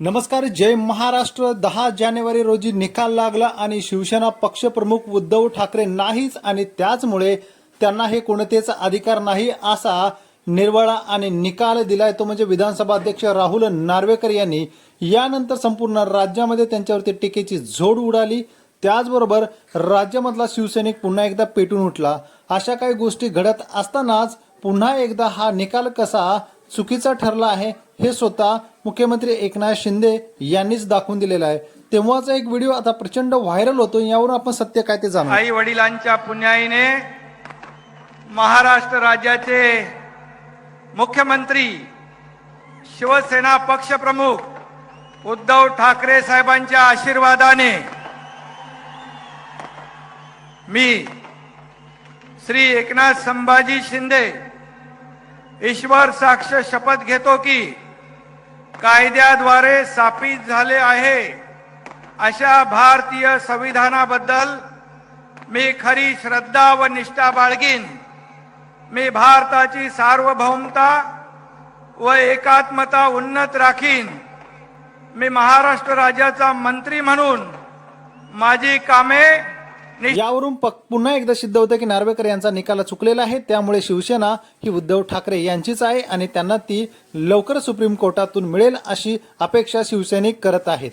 नमस्कार जय महाराष्ट्र. दहा जानेवारी रोजी निकाल लागला आणि शिवसेना पक्षप्रमुख उद्धव ठाकरे नाहीच आणि त्याचमुळे त्यांना हे कोणतेच अधिकार नाही असा निर्वाळा आणि निकाल दिलाय तो म्हणजे विधानसभा अध्यक्ष राहुल नार्वेकर यांनी. यानंतर संपूर्ण राज्यामध्ये त्यांच्यावरती टीकेची झोड उडाली. त्याचबरोबर राज्यामधला शिवसैनिक पुन्हा एकदा पेटून उठला. अशा काही गोष्टी घडत असतानाच पुन्हा एकदा हा निकाल कसा चुकीचा ठरला आहे हे स्वतः मुख्यमंत्री एकनाथ शिंदे यांनीच दाखवून दिलेला आहे. तेव्हाचा एक व्हिडिओ आता प्रचंड व्हायरल होतो यावरून आपण सत्य काय ते जाणू. आई वडिलांच्या पुण्याईने महाराष्ट्र राज्याचे मुख्यमंत्री शिवसेना पक्षप्रमुख उद्धव ठाकरे साहेबांच्या आशीर्वादाने मी श्री एकनाथ संभाजी शिंदे ईश्वर साक्ष शपथ घेतो की कायद्याद्वारे स्थापित झाले आहे. अशा भारतीय संविधानाबद्दल मी खरी श्रद्धा व निष्ठा बाळगीन. मी भारताची सार्वभौमता व एकात्मता उन्नत राखीन. मी महाराष्ट्र राज्याचा मंत्री म्हणून माझी कामे यावरून पक- पुन्हा एकदा सिद्ध होतं की नार्वेकर यांचा निकाल चुकलेला आहे. त्यामुळे शिवसेना ही उद्धव ठाकरे यांचीच आहे आणि त्यांना ती लवकर सुप्रीम कोर्टातून मिळेल अशी अपेक्षा शिवसैनिक करत आहेत.